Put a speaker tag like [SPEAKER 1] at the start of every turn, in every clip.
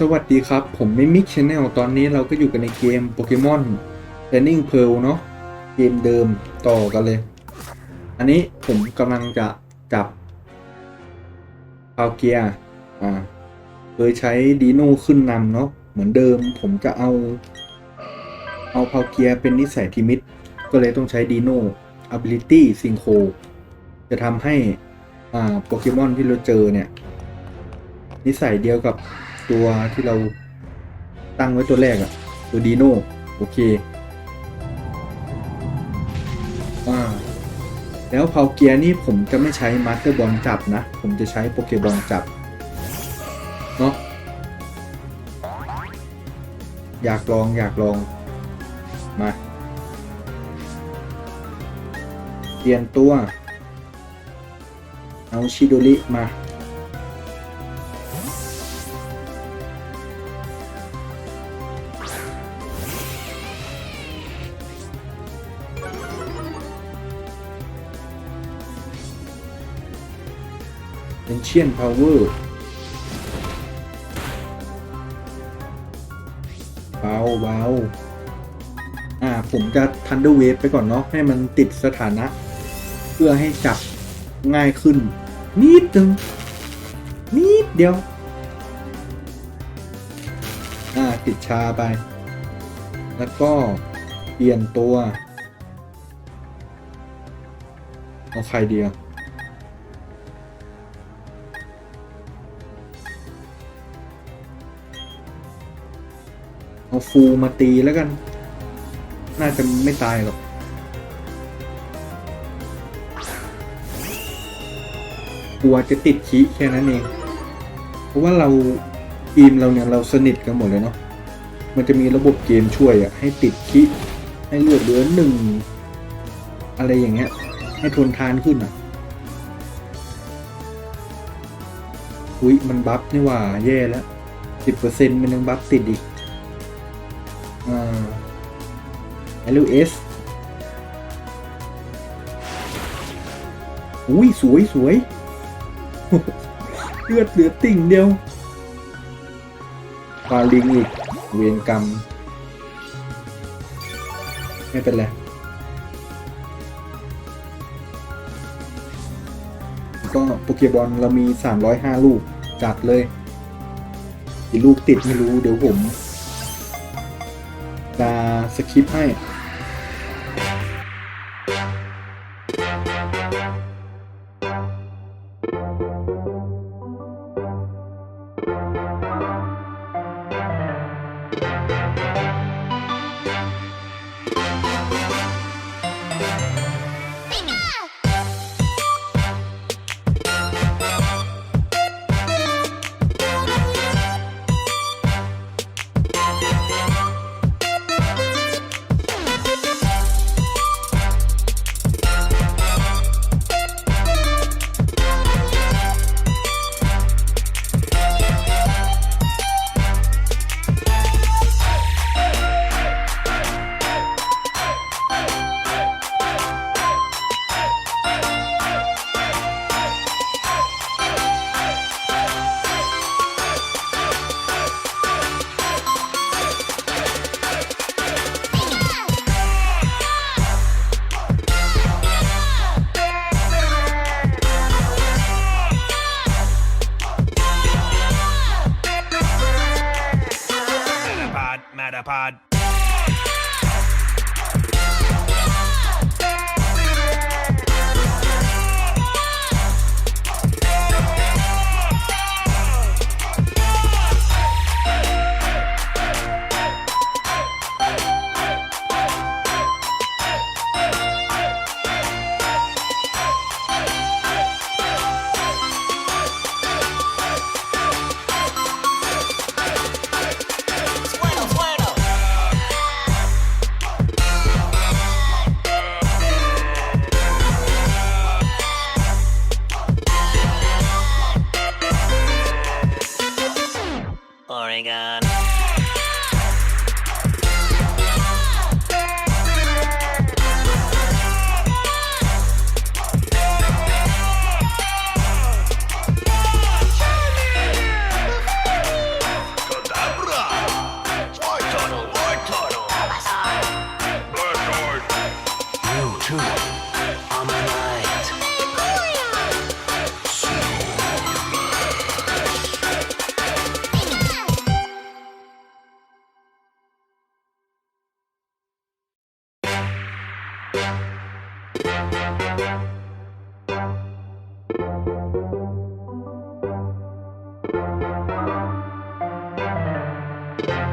[SPEAKER 1] สวัสดีครับ ผมไม่มิกชแนลตอนนี้เราก็อยู่กันในเกมโปเกมอน Training Pearl เนาะเกมเดิมต่อกันเลย อันนี้ผมกำลังจะจับพาวเกียร์อ่าโดยใช้ดีโน่ขึ้นนำเนาะเหมือนเดิมผมจะเอา เอาพาวเกียร์เป็นนิสัยทิมิตก็เลยต้องใช้ดีโน่ ability synchro จะทำให้ อ่าโปเกมอนที่เราเจอเนี่ย นิสัยเดียวกับ ตัวที่เราตั้งไว้ตัวแรกอะตัวดีโน่โอเคอ่าแล้วเพาเกียร์นี่ผมจะไม่ใช้มาสเตอร์บอลจับนะ ผมจะใช้โปเกบอลจับเนาะอยากลองอยากลองมาเปลี่ยนตัว เอาชิโดริมา Ancient Power เบาเบาอ่า ผมจะ Thunder Wave ไปก่อนเนาะให้มันติดสถานะ เพื่อให้จับง่ายขึ้น นิดนึง นิดเดียว อ่า ติดชาไป แล้วก็เปลี่ยนตัว เอาใครเดียว เอาฟูมาตีแล้วกัน น่าจะไม่ตายหรอกกลัวจะติดขี้แค่นั้นเอง เพราะว่าเราทีมเราเนี่ยเราสนิทกันหมดเลยเนาะ มันจะมีระบบเกมช่วยอะให้ติดขี้ให้เลือดเหลือหนึ่งอะไรอย่างเงี้ย ให้ทนทานขึ้นอะอุ้ยมันบัฟนี่ว่าแย่แล้วสิบเปอร์เซ็นต์มันยังบัฟติดอีก อ่า LS อุ้ยสวยสวยเลือดเหลือติ่งเดียวปาลิงอีก เวียนกรรม ไม่เป็นไรก็โปเกบอลเรามี 305 ลูก จัดเลยกี่ลูกติดไม่รู้เดี๋ยวผม จะสคริปให้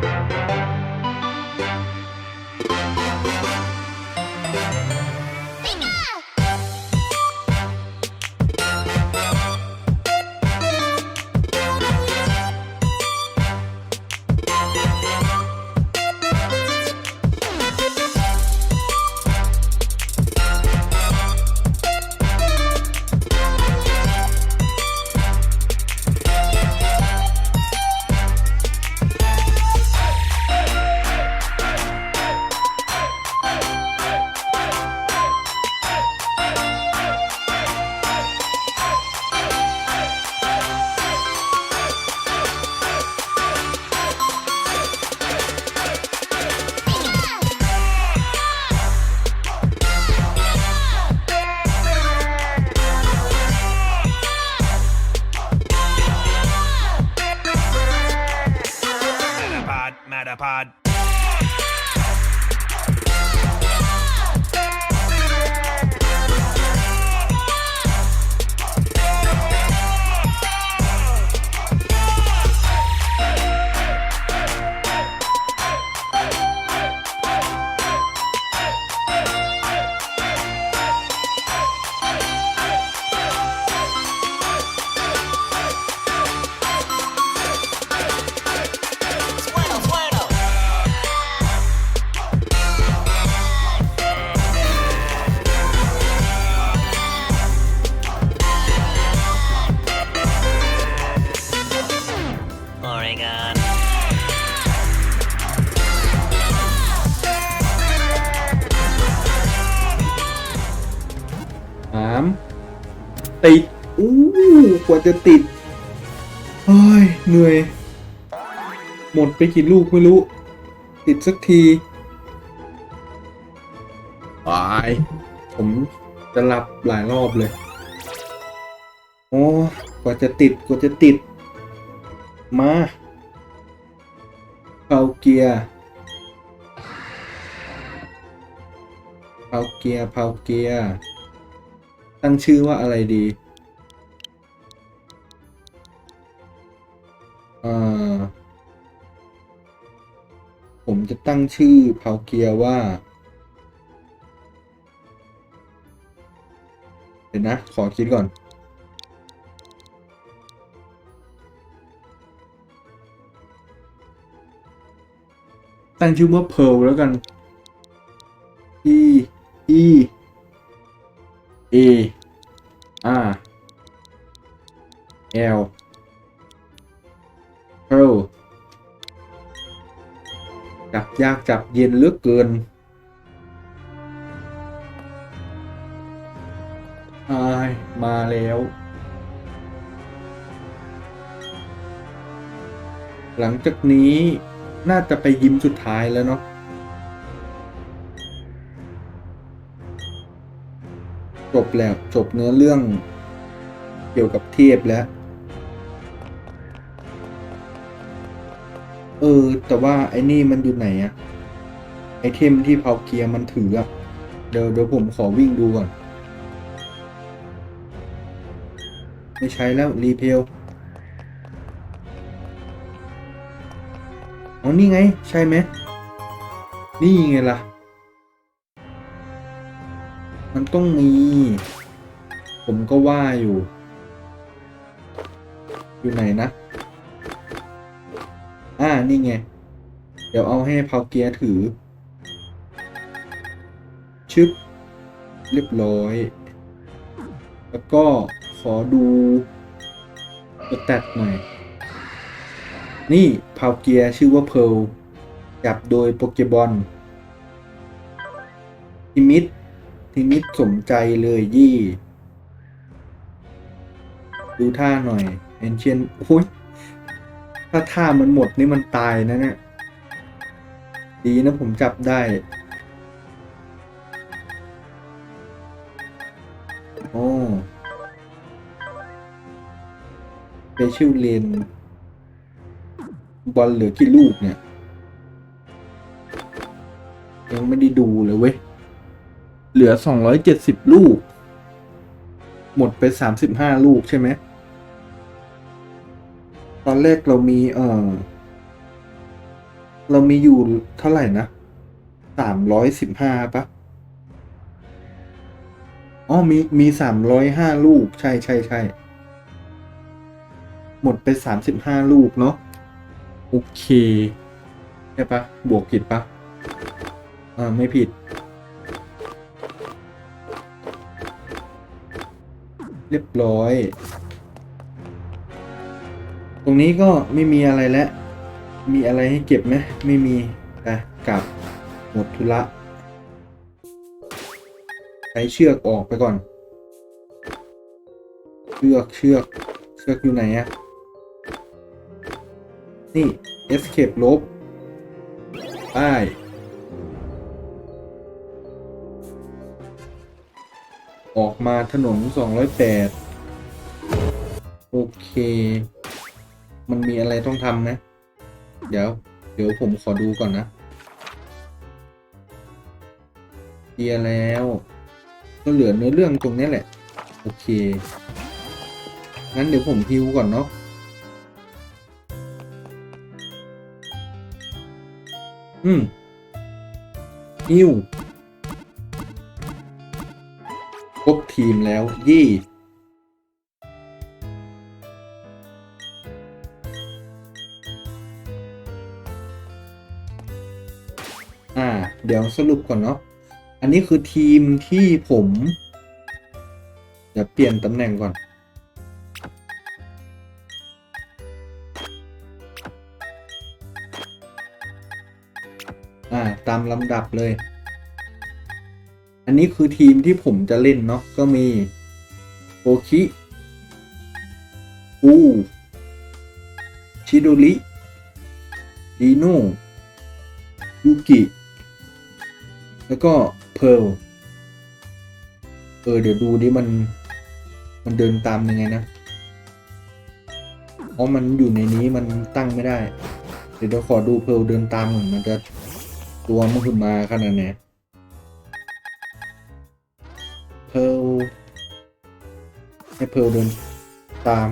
[SPEAKER 2] Música Matterpod.
[SPEAKER 1] สามติดอู้กว่าจะติดเฮ้ยเหนื่อย หมดไปกี่ลูกไม่รู้ ติดสักทีตายผมจะหลับหลายรอบเลย โอ้กว่าจะติดกว่าจะติด มาเผาเกียร์เผาเกียร์เผาเกียร์ ตั้งชื่อว่าอะไรดีอ่อผมจะตั้งชื่อเผาเกียร์ว่า เดี๋ยวนะ ขอคิดก่อน ตั้งชื่อว่าเพ a ร์แล้วกัน E E A R L Pearl จับยากจับเย็นเหลือกเกินอายมาแล้ว หลังจากนี้น่าจะไปยิ้มสุดท้ายแล้วเนาะ จบแล้วจบเนื้อเรื่องเกี่ยวกับเทพแล้ว เออ แต่ว่าไอ้นี่มันอยู่ไหนอะไอเทมที่เผาเกียร์มันถืออะเดี๋ยวเดี๋ยวผมขอวิ่งดูก่อนไม่ใช้แล้ว รีเพลอ๋อนี่ไง ใช่ไหมนี่ไงล่ะ มันต้องมี ผมก็ว่าอยู่ อยู่ไหนนะ อ่า นี่ไง เดี๋ยวเอาให้เผาเกียร์ถือ ชึบ เรียบร้อย แล้วก็ขอดูสแตทหน่อย นี่เผาเกียร์ชื่อว่าเพลจับโดยโปเกบอลทิมิด ทิมิดสมใจเลยยี่ ดูท่าหน่อยเอนเชียนโอ้ย ถ้าท่ามันหมดนี่มันตายนะเนี่ย ดีนะผมจับได้ โอ้เปชิลเลนบอลเหลือกี่ลูกเนี่ย ยังไม่ได้ดูเลยเว้ย เหลือสองร้อยเจ็ดสิบลูก หมดไปสามสิบห้าลูกใช่ไหม ตอนแรกเรามีเออเรามีอยู่เท่าไหร่นะสามร้อยสิบห้าปะอ๋อมีมีสามร้อยห้าลูก ใช่ใช่ใช่ หมดไปสามสิบห้าลูกเนาะ โอเค ใช่ปะบวกผิดปะอ่าไม่ผิด เรียบร้อย ตรงนี้ก็ไม่มีอะไรแล้ว มีอะไรให้เก็บไหมไม่มีอะกลับหมดธุระใช้เชือกออกไปก่อน เชือกเชือกเชือกอยู่ไหนอะนี่ escape ลบได้ ออกมาถนน 208 โอเค มันมีอะไรต้องทำนะ เดี๋ยว เดี๋ยวผมขอดูก่อนนะเคลียร์แล้ว ก็เหลือเนื้อเรื่องตรงนี้แหละ โอเค งั้นเดี๋ยวผมฮิวก่อนเนาะอืมฮิว ทีมแล้วยี่อ่า เดี๋ยวสรุปก่อนเนาะ อันนี้คือทีมที่ผมเดี๋ยวเปลี่ยนตำแหน่งก่อน อ่า ตามลำดับเลย นนี้คือทีมที่ผมจะเล่นเนาะก็มีโอคิอูชิโดริดีโนยูกิ แล้วก็เพร์ลเออ เดี๋ยวดูดิมัน มันเดินตามยังไงนะเพราะมันอยู่ในนี้มันตั้งไม่ได้ เดี๋ยวขอดูเพร์ลเดินตามหน่อยมันจะตัวมันขึ้นมาขนาดไหน ให้เพร์ลเดินตาม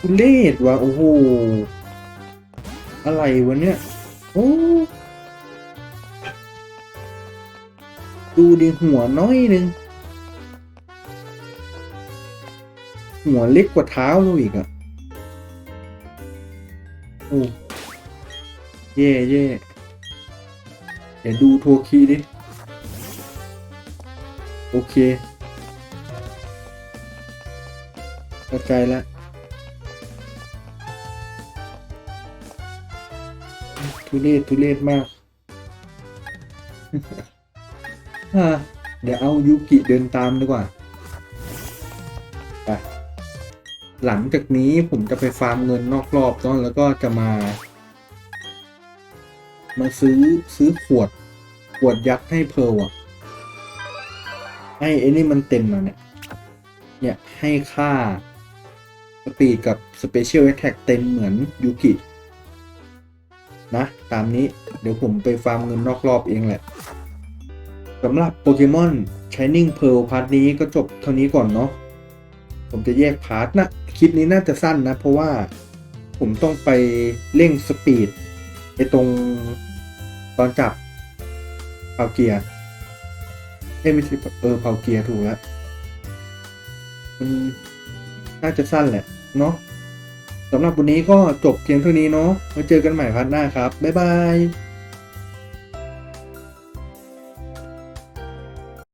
[SPEAKER 1] ทุเลศว่ะโอ้โห อะไรวะเนี่ย โอ้ ดูดิหัวน้อยหนึ่งหัวเล็กกว่าเท้าเราอีกอะโอ้ เย่เย่เดี๋ยวดูโทคีดิ โอเคเข้าใจแล้วทุเรศทุเรศมากอะเดี๋ยวเอายูกิเดินตามดีกว่า ไป หลังจากนี้ผมจะไปฟาร์มเงินนอกรอบเนาะแล้วก็จะมา มาซื้อซื้อขวด ขวดยักษ์ให้เพลอะให้ไอ้นี่มันเต็มแล้วเนี่ย เนี่ยให้ค่าสปีดกับสเปเชียลแอ t แทกเต็มเหมือนยูกิ นะ ตามนี้เดี๋ยวผมไปฟาร์มเงินนอกรอบเองแหละสำหรับโปเกมอน Shining Pearl พาร์ทนี้ก็จบเท่านี้ก่อนเนาะผมจะแยกพาร์ทนะ คลิปนี้น่าจะสั้นนะ เพราะว่าผมต้องไปเร่งสปีดไอตรง ตอนจับเผาเกียร์เอ้ไม่ใช่เออเผาเกียร์ถูกแล้วมันน่าจะสั้นแหละ เนาะสำหรับวันนี้ก็จบเพียงเท่านี้เนาะไว้เจอกันใหม่พัดหน้าครับ บ๊ายบาย